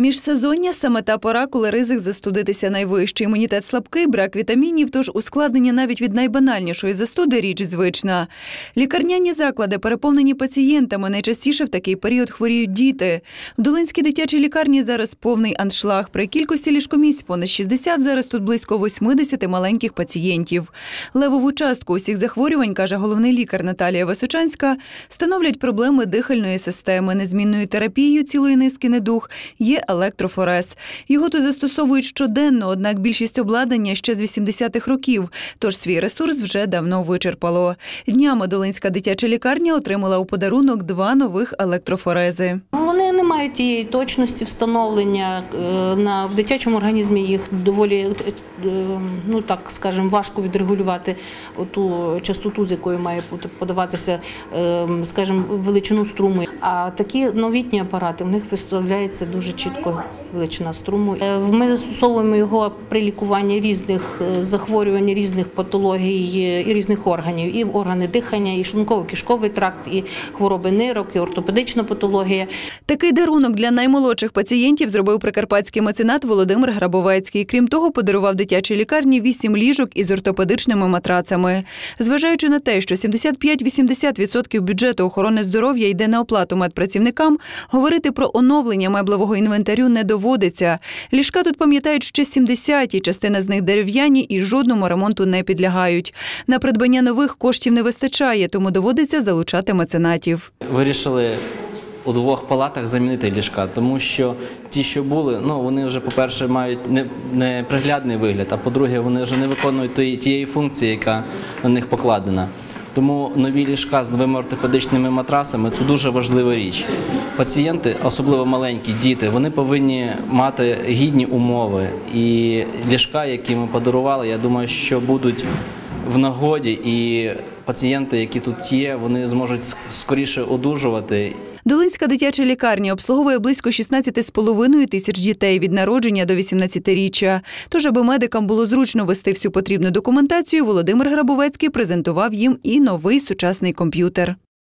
Міжсезоння саме та пора, коли ризик застудитися найвищий. Імунітет слабкий, брак вітамінів, тож ускладнення навіть від найбанальнішої застуди річ звична. Лікарняні заклади переповнені пацієнтами. Найчастіше в такий період хворіють діти. В Долинській дитячій лікарні зараз повний аншлаг. При кількості ліжкомісць понад 60, зараз тут близько 80 маленьких пацієнтів. Левову частку усіх захворювань, каже головний лікар Наталія Височанська, становлять проблеми дихальної системи, незмінною терапією цілої низки недуг є електрофорез. Його тут застосовують щоденно, однак більшість обладнання ще з 80-х років, тож свій ресурс вже давно вичерпало. Днями Долинська дитяча лікарня отримала у подарунок два нових електрофорези. Вони мають тієї точності встановлення е, на в дитячому організмі. Їх доволі е, ну так скажемо, важко відрегулювати ту частоту, з якою має подаватися, е, скажімо, величину струму. А такі новітні апарати в них виставляється дуже чітко величина струму. Ми застосовуємо його при лікуванні різних захворювань, різних патологій і різних органів, і органи дихання, і шлунково-кишковий тракт, і хвороби нирок, і ортопедична патологія. Такий дарунок для наймолодших пацієнтів зробив прикарпатський меценат Володимир Грабовецький. Крім того, подарував дитячій лікарні вісім ліжок із ортопедичними матрацами. Зважаючи на те, що 75-80% бюджету охорони здоров'я йде на оплату медпрацівникам, говорити про оновлення меблевого інвентарю не доводиться. Ліжка тут пам'ятають ще 70-ті, частина з них дерев'яні і жодному ремонту не підлягають. На придбання нових коштів не вистачає, тому доводиться залучати меценатів. Вирішили у двох палатах замінити ліжка, тому що ті, що були, ну вони вже, по-перше, мають не- неприглядний вигляд, а по-друге, вони вже не виконують тієї функції, яка на них покладена. Тому нові ліжка з новими ортопедичними матрасами це дуже важлива річ. Пацієнти, особливо маленькі діти, вони повинні мати гідні умови. І ліжка, які ми подарували, я думаю, що будуть в нагоді, і пацієнти, які тут є, вони зможуть скоріше одужувати Долинська дитяча лікарня обслуговує близько 16,5 тисяч дітей від народження до 18-річчя. Тож, аби медикам було зручно вести всю потрібну документацію, Володимир Грабовецький презентував їм і новий сучасний комп'ютер.